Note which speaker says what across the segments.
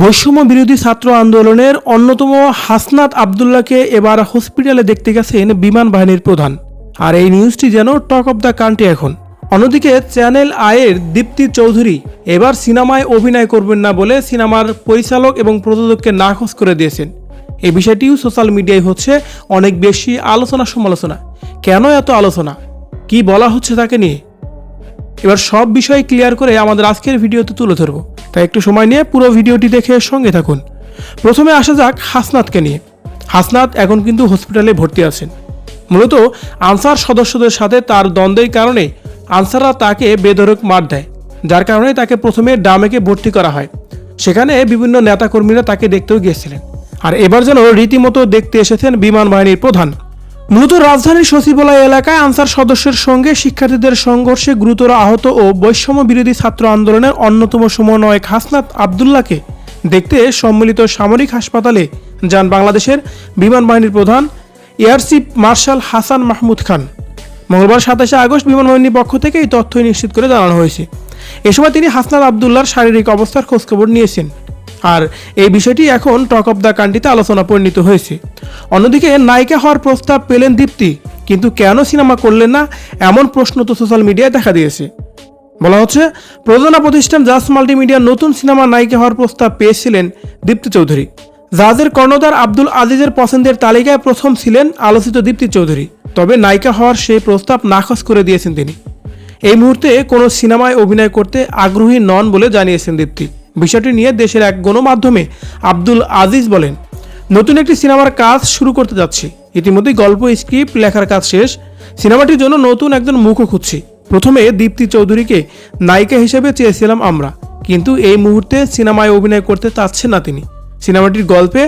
Speaker 1: বৈষম্য বিরোধী ছাত্র আন্দোলনের অন্যতম হাসনাত আবদুল্লাহকে এবার হসপিটালে দেখতে গেছেন বিমান বাহিনীর প্রধান। আর এই নিউজটি যেন টক অব দ্য কান্ট্রি এখন। অন্যদিকে চ্যানেল আয়ের দীপ্তি চৌধুরী এবার সিনেমায় অভিনয় করবেন না বলে সিনেমার পরিচালক এবং প্রযোজককে নাকচ করে দিয়েছেন। এই বিষয়টিও সোশ্যাল মিডিয়ায় হচ্ছে অনেক বেশি আলোচনা সমালোচনা। কেন এত আলোচনা? কি বলা হচ্ছে তাকে নিয়ে? এবার সব বিষয় ক্লিয়ার করে আমাদের আজকের ভিডিওতে তুলে ধরবো। তাই একটু সময় নিয়ে পুরো ভিডিওটি দেখে সঙ্গে থাকুন। প্রথমে আসা যাক হাসনাতকে নিয়ে। হাসনাত এখন কিন্তু হসপিটালে ভর্তি আছেন। মূলত আনসার সদস্যদের সাথে তার দ্বন্দ্বের কারণে আনসাররা তাকে বেধরক মার দেয়, যার কারণে তাকে প্রথমে ডামেকে ভর্তি করা হয়। সেখানে বিভিন্ন নেতাকর্মীরা তাকে দেখতেও গিয়েছিলেন। আর এবার যেন রীতিমতো দেখতে এসেছেন বিমান বাহিনীর প্রধান। মূলত রাজধানীর সচিবালয় এলাকায় আনসার সদস্যের সঙ্গে শিক্ষার্থীদের সংঘর্ষে গুরুতর আহত ও বৈষম্য বিরোধী ছাত্র আন্দোলনের অন্যতম সমন্বয়ক হাসনাত আবদুল্লাকে দেখতে সম্মিলিত সামরিক হাসপাতালে যান বাংলাদেশের বিমান বাহিনীর প্রধান air chief marshal Hasan Mahmud Khan. মঙ্গলবার সাতাশে আগস্ট বিমান বাহিনীর পক্ষ থেকে এই তথ্যই নিশ্চিত করে জানানো হয়েছে। এ সময় তিনি হাসনাত আবদুল্লার শারীরিক অবস্থার খোঁজখবর নিয়েছেন। আর এই বিষয়টি এখন টক অব দ্য কান্ট্রিতে আলোচনা পরিণত হয়েছে। অন্যদিকে, নায়িকা হওয়ার প্রস্তাব পেলেন দীপ্তি, কিন্তু কেন সিনেমা করলেন না এমন প্রশ্ন তো সোশ্যাল মিডিয়ায় দেখা দিয়েছে। বলা হচ্ছে, প্রযোজনা প্রতিষ্ঠান জাস মাল্টিমিডিয়ার নতুন সিনেমা নায়িকা হওয়ার প্রস্তাব পেয়েছিলেন দীপ্তি চৌধুরী। জাহাজের কর্ণধার আব্দুল আজিজের পছন্দের তালিকায় প্রথম ছিলেন আলোচিত দীপ্তি চৌধুরী, তবে নায়িকা হওয়ার সেই প্রস্তাব নাকচ করে দিয়েছেন তিনি। এই মুহূর্তে কোনো সিনেমায় অভিনয় করতে আগ্রহী নন বলে জানিয়েছেন দীপ্তি। বিষয়টি নিয়ে দেশের এক গণমাধ্যমে আব্দুল আজিজ বলেন, নতুন একটি সিনেমার কাজ শুরু করতে যাচ্ছি। ইতিমধ্যেই গল্প, স্ক্রিপ্ট, লেখার কাজ শেষ। সিনেমাটির জন্য নতুন একজন মুখও খুঁজছি। প্রথমে দীপ্তি চৌধুরীকে নায়িকা হিসেবে চেয়েছিলাম আমরা, কিন্তু এই মুহূর্তে সিনেমায় অভিনয় করতে চাচ্ছেন না তিনি। সিনেমাটির গল্পে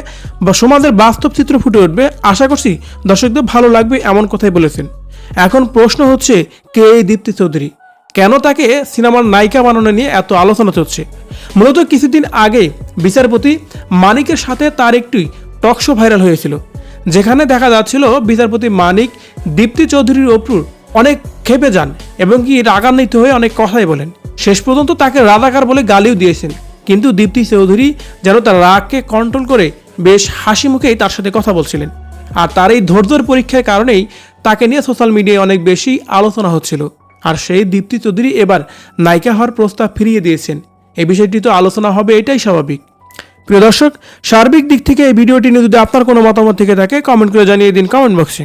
Speaker 1: বা সমাজের বাস্তব চিত্র ফুটে উঠবে। আশা করছি দর্শকদের ভালো লাগবে এমন কথাই বলেছেন। এখন প্রশ্ন হচ্ছে, কে এই দীপ্তি চৌধুরী? কেন তাকে সিনেমার নায়িকা বানানো নিয়ে এত আলোচনা চলছে? মূলত কিছুদিন আগে বিচারপতি মানিকের সাথে তার একটি টকশো ভাইরাল হয়েছিল, যেখানে দেখা যাচ্ছিল বিচারপতি মানিক দীপ্তি চৌধুরীর ওপর অনেক খেপে যান এবং কি রাগান্বিত হয়ে অনেক কথাই বলেন। শেষ পর্যন্ত তাকে রাধাকার বলে গালিও দিয়েছেন, কিন্তু দীপ্তি চৌধুরী যেন তার রাগকে কন্ট্রোল করে বেশ হাসি মুখেই তার সাথে কথা বলছিলেন। আর তার এই ধৈর্যর পরীক্ষার কারণেই তাকে নিয়ে সোশ্যাল মিডিয়ায় অনেক বেশি আলোচনা হচ্ছিল। আর সেই দীপ্তি চৌধুরী এবার নায়িকা হওয়ার প্রস্তাব ফিরিয়ে দিয়েছেন। এই বিষয়টি তো আলোচনা হবে, এটাই স্বাভাবিক। প্রিয় দর্শক, সার্বিক দিক থেকে এই ভিডিওটি নিয়ে যদি আপনার কোনো মতামত থেকে থাকে কমেন্ট করে জানিয়ে দিন কমেন্ট বক্সে